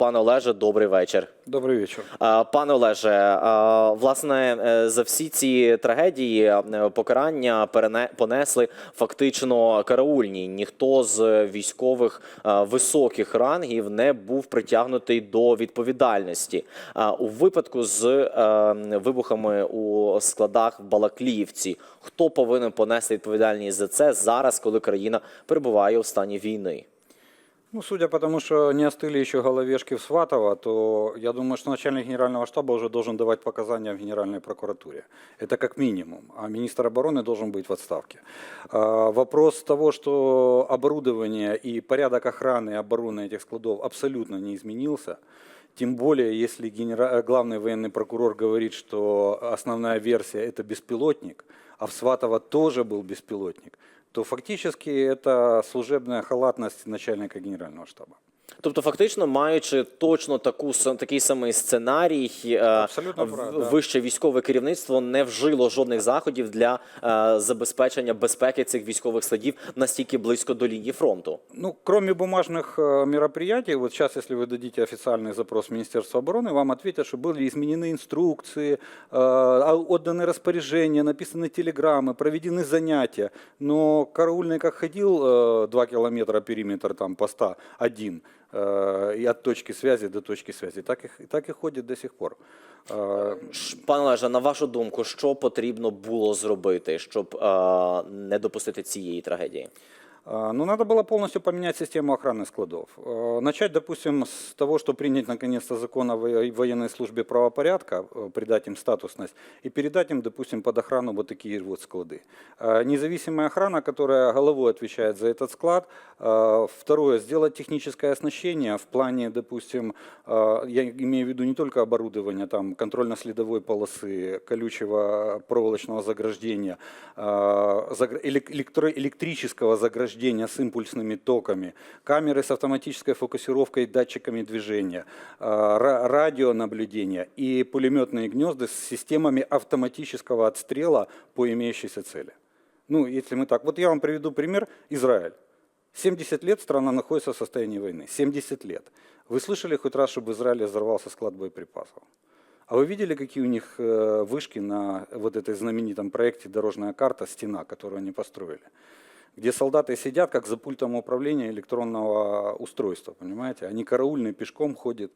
Пане Олеже, добрий вечір. Добрый вечер. А, Пане Олеже, власне, е, за всі ці трагедії е, покарання понесли фактично караульні. Ніхто з військових високих рангів не був притягнутий до відповідальності. У випадку з е, вибухами у складах в Балакліївці, хто повинен понести відповідальність за це зараз, коли країна перебуває у стані війни? Ну, судя по тому, что не остыли еще головешки в Сватово, то я думаю, что начальник генерального штаба уже должен давать показания в Генеральной прокуратуре. Это как минимум. А министр обороны должен быть в отставке. А, Вопрос того, что оборудование и порядок охраны и обороны этих складов абсолютно не изменился, тем более, если генера- главный военный прокурор говорит, что основная версия это беспилотник, а в Сватово тоже был беспилотник, то фактически это служебная халатность начальника генерального штаба. Тобто, фактично, маючи точно таку с- такий самий сценарій, е, Абсолютно в- правда, да. вище військове керівництво не вжило жодних заходів для е, забезпечення безпеки цих військових складів настільки близько до лінії фронту. Ну, кроме бумажных э, мероприятий, вот сейчас, если вы дадите официальный запрос в Министерство обороны, вам ответят, что были изменены инструкции, э, а- отданы распоряжения, написаны телеграммы, проведены занятия. Но караульный как ходил э, два километра периметр там поста один, э, и от точки связи до точки связи, так і так і ходять до сих пор. Э, Пане Олеже, на вашу думку, що потрібно було зробити, щоб е, не допустити цієї трагедії? А, Ну, надо было полностью поменять систему охраны складов. Э, Начать, допустим, с того, что принять наконец-то закон о во- военной службе правопорядка, э, придать им статусность и передать им, допустим, под охрану вот такие вот склады. Э, Независимая охрана, которая головой отвечает за этот склад. Второе, сделать техническое оснащение в плане, допустим, я имею в виду не только оборудование, там, контрольно-следовой полосы, колючего проволочного заграждения, электрического заграждения с импульсными токами, камеры с автоматической фокусировкой и датчиками движения, э, ра- радионаблюдение и пулеметные гнезда с системами автоматического отстрела по имеющейся цели. Ну, если мы так, вот я вам приведу пример Израиль. 70 лет страна находится в состоянии войны. 70 лет. Вы слышали хоть раз, чтобы в Израиле взорвался склад боеприпасов? А вы видели, какие у них э, вышки на вот этой знаменитом проекте «Дорожная карта. Стена», которую они построили? Где солдаты сидят, как за пультом управления электронного устройства, понимаете? Они караульные пешком ходят.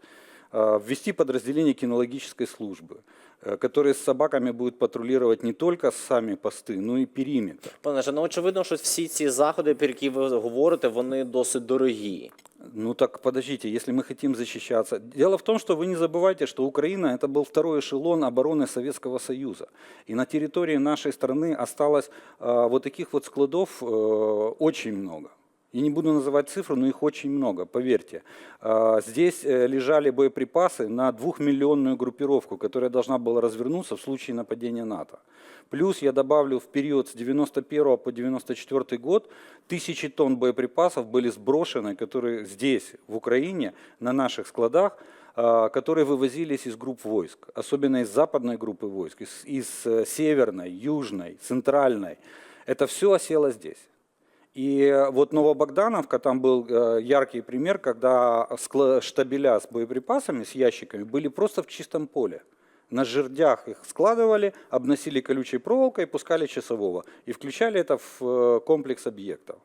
Э, Ввести подразделение кинологической службы, э, которые с собаками будут патрулировать не только сами посты, но и периметр. Пане Олеже, ну очевидно, що всі ці заходи, про які ви говорите, вони досить дорогі. Ну так подождите, если мы хотим защищаться. Дело в том, что вы не забывайте, что Украина это был второй эшелон обороны Советского Союза. И на территории нашей страны осталось э, вот таких вот складов э, очень много. Я не буду называть цифры, но их очень много, поверьте. Э, Здесь э, лежали боеприпасы на двухмиллионную группировку, которая должна была развернуться в случае нападения НАТО. Плюс я добавлю в период с 91 по 94 год тысячи тонн боеприпасов были сброшены, которые здесь, в Украине, на наших складах, а, которые вывозились из групп войск, особенно из западной группы войск, из, из э, северной, южной, центральной. Это все осело здесь. И э, вот Новобогдановка, там был э, яркий пример, когда штабеля с боеприпасами, с ящиками были просто в чистом поле. На жердях их складывали, обносили колючей проволокой, пускали часового и включали это в э, комплекс объектов.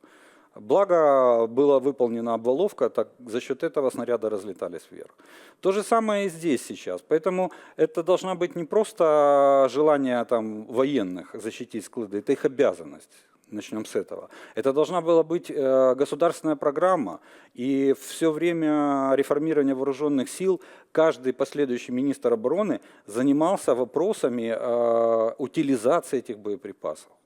Благо была выполнена обваловка, так за счет этого снаряды разлетались вверх. То же самое и здесь сейчас. Поэтому это должна быть не просто желание там, военных защитить склады, это их обязанность. Начнем с этого. Это должна была быть э, государственная программа, и все время реформирования вооруженных сил каждый последующий министр обороны занимался вопросами э, утилизации этих боеприпасов.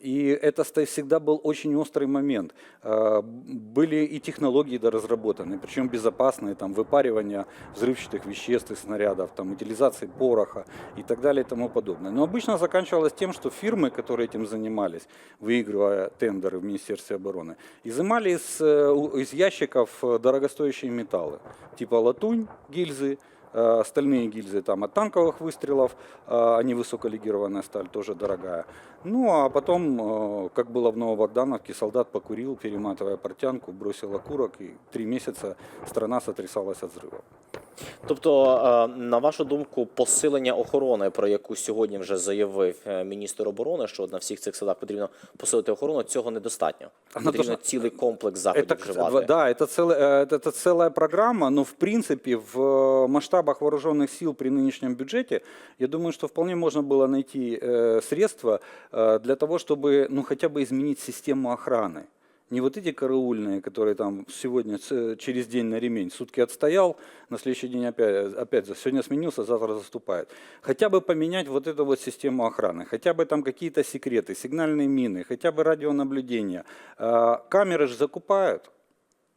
И это всегда был очень острый момент. Э, Были и технологии доразработаны, причем безопасные, там, выпаривание взрывчатых веществ из снарядов, там, утилизации пороха и так далее и тому подобное. Но обычно заканчивалось тем, что фирмы, которые этим занимались, выигрывая тендеры в Министерстве обороны, изымали из, э, из ящиков э, дорогостоящие металлы, типа латунь, гильзы, э, стальные гильзы там от танковых выстрелов, э, они высоколегированная сталь, тоже дорогая. Ну, а потом, э, как было в Новобогдановке, солдат покурил, перематывая портянку, бросил окурок, и три месяца страна сотрясалась от взрывов. Тобто, е, на вашу думку, посилення охорони, про яку сьогодні вже заявив е, міністр оборони, що на всіх цих садах потрібно посилити охорону, цього недостатньо. Вона Потрібно должна- цілий комплекс заходів Это, вживати. да, это, целая, э, это, это целая программа, но в принципе в э, масштабах вооруженных сил при нынешнем бюджете, я думаю, что вполне можно было найти э, средства э, для того, чтобы ну, хотя бы изменить систему охраны. Не вот эти караульные, которые там сегодня ц- через день на ремень, сутки отстоял, на следующий день опять, опять за- сегодня сменился, завтра заступает. Хотя бы поменять вот эту вот систему охраны, хотя бы там какие-то секреты, сигнальные мины, хотя бы радионаблюдение. Э, Камеры же закупают.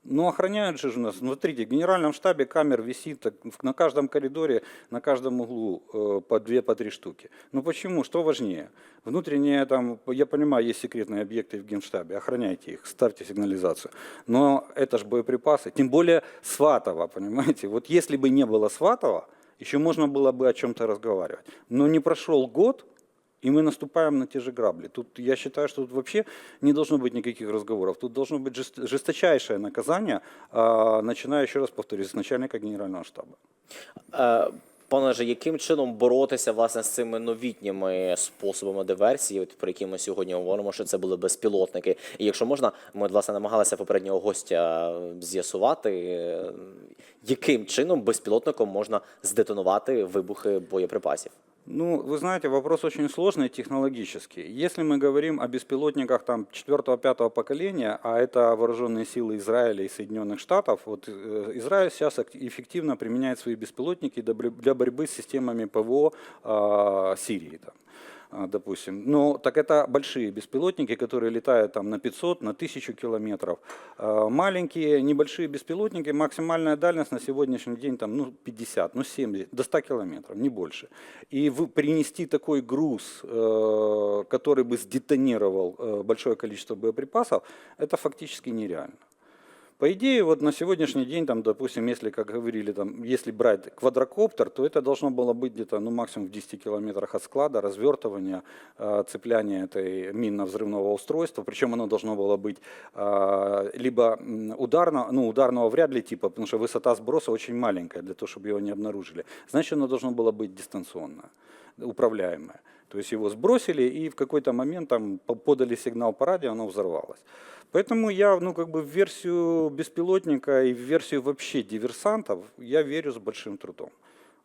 Ну, охраняют же у нас. Ну, Смотрите, в генеральном штабе камер висит на каждом коридоре, на каждом углу э, по две, по три штуки. Ну почему? Что важнее? Внутренние там, я понимаю, есть секретные объекты в генштабе, охраняйте их, ставьте сигнализацию. Но это же боеприпасы, тем более Сватова, понимаете? Вот если бы не было Сватова, еще можно было бы о чем-то разговаривать. Но не прошел год, и мы наступаем на те же грабли. Тут я считаю, что тут вообще не должно быть никаких разговоров. Тут должно быть жест- жесточайшее наказание, а, начиная, еще раз повторюсь, с начальника генерального штаба. Е, Пане же, яким чином боротися власне з цими новітніми способами диверсії, от про які ми сьогодні говоримо, що це були безпілотники? І якщо можна, ми власне намагалися попереднього гостя е, з'ясувати, е, яким чином безпілотником можна здетонувати вибухи боєприпасів? Ну, вы знаете, вопрос очень сложный технологический. Если мы говорим о беспилотниках там 4-5 поколения, а это вооруженные силы Израиля и Соединенных Штатов, вот э, Израиль сейчас эффективно применяет свои беспилотники для борьбы с системами ПВО а, Сирии. Там допустим. Ну, так это большие беспилотники, которые летают там на 500, на 1000 километров. А, Маленькие, небольшие беспилотники, максимальная дальность на сегодняшний день там, ну, 50, ну, 70, до 100 километров, не больше. И принести такой груз, э, который бы сдетонировал э, большое количество боеприпасов, это фактически нереально. По идее, вот на сегодняшний день, там, допустим, если, как говорили, там, если брать квадрокоптер, то это должно было быть где-то, ну, максимум в 10 километрах от склада, развертывания, э, цепляния этой минно-взрывного устройства. Причем оно должно было быть э, либо ударно, ну, ударного вряд ли типа, потому что высота сброса очень маленькая для того, чтобы его не обнаружили. Значит, оно должно было быть дистанционное, управляемое. То есть его сбросили и в какой-то момент там по- подали сигнал по радио, оно взорвалось. Поэтому я, ну, как бы в версию беспилотника и в версию вообще диверсантов я верю с большим трудом.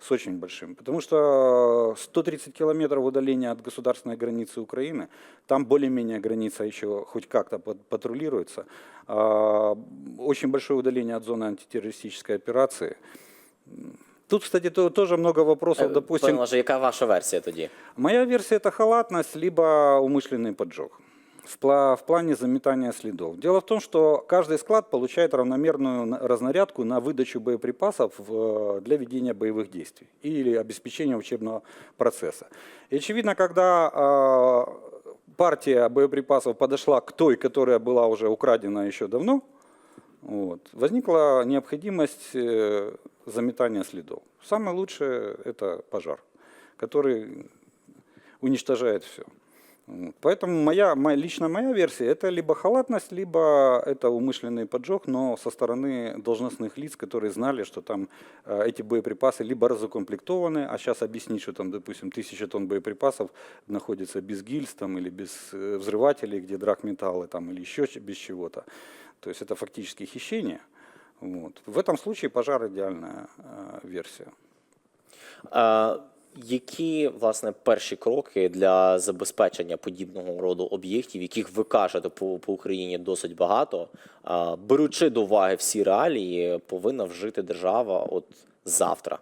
С очень большим. Потому что 130 километров удаления от государственной границы Украины, там более-менее граница еще хоть как-то пат- патрулируется. А, Очень большое удаление от зоны антитеррористической операции. Тут, кстати, то- тоже много вопросов, Е, допустим, Лаже, яка ваша версія тоді? Моя версия это халатность, либо умышленный поджог в, пла- в плане заметания следов. Дело в том, что каждый склад получает равномерную на- разнарядку на выдачу боеприпасов в- для ведения боевых действий или обеспечения учебного процесса. И очевидно, когда а, партия боеприпасов подошла к той, которая была уже украдена еще давно, вот, возникла необходимость заметания следов. Самое лучшее – это пожар, который уничтожает все. Поэтому моя, моя, лично моя версия – это либо халатность, либо это умышленный поджог, но со стороны должностных лиц, которые знали, что там э, эти боеприпасы либо разукомплектованы, а сейчас объяснить, что там, допустим, тысяча тонн боеприпасов находится без гильз там, или без э, взрывателей, где драгметаллы там, или еще без чего-то. То есть это фактически хищение. Вот. В этом случае пожар – ідеальна версія. версия. Е, Які власне перші кроки для забезпечення подібного роду об'єктів, яких ви кажете по, по Україні досить багато, а, беручи до уваги всі реалії, повинна вжити держава от завтра?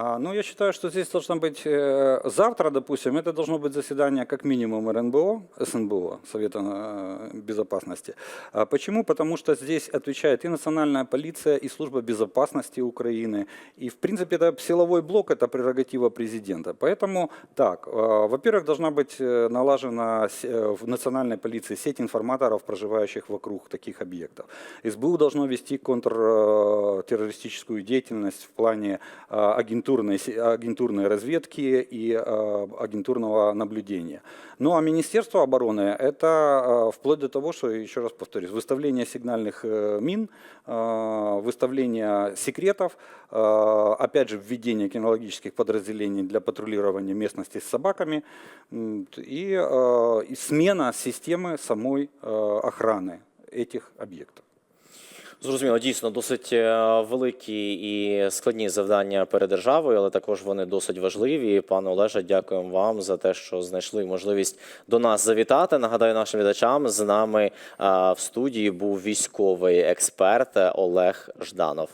А, Ну, я считаю, что здесь должно быть э, завтра, допустим, это должно быть заседание как минимум РНБО, СНБО, Совета э, Безопасности. А Почему? Потому что здесь отвечает и Национальная полиция, и Служба безопасности Украины. И, в принципе, это силовой блок, это прерогатива президента. Поэтому так, э, во-первых, должна быть налажена в Национальной полиции сеть информаторов, проживающих вокруг таких объектов. СБУ должно вести контртеррористическую деятельность в плане э, агентурной, агентурной разведки и э, агентурного наблюдения. Ну а Министерство обороны – это э, вплоть до того, что, еще раз повторюсь, выставление сигнальных э, мин, э, выставление секретов, опять же, введение кинологических подразделений для патрулирования местности с собаками и, и смена системы самой охраны этих объектов. Зрозуміло, дійсно досить е, великі і складні завдання перед державою, але також вони досить важливі. Пане Олеже, дякуємо вам за те, що знайшли можливість до нас завітати. Нагадаю нашим глядачам, з нами е, в студії був військовий експерт Олег Жданов.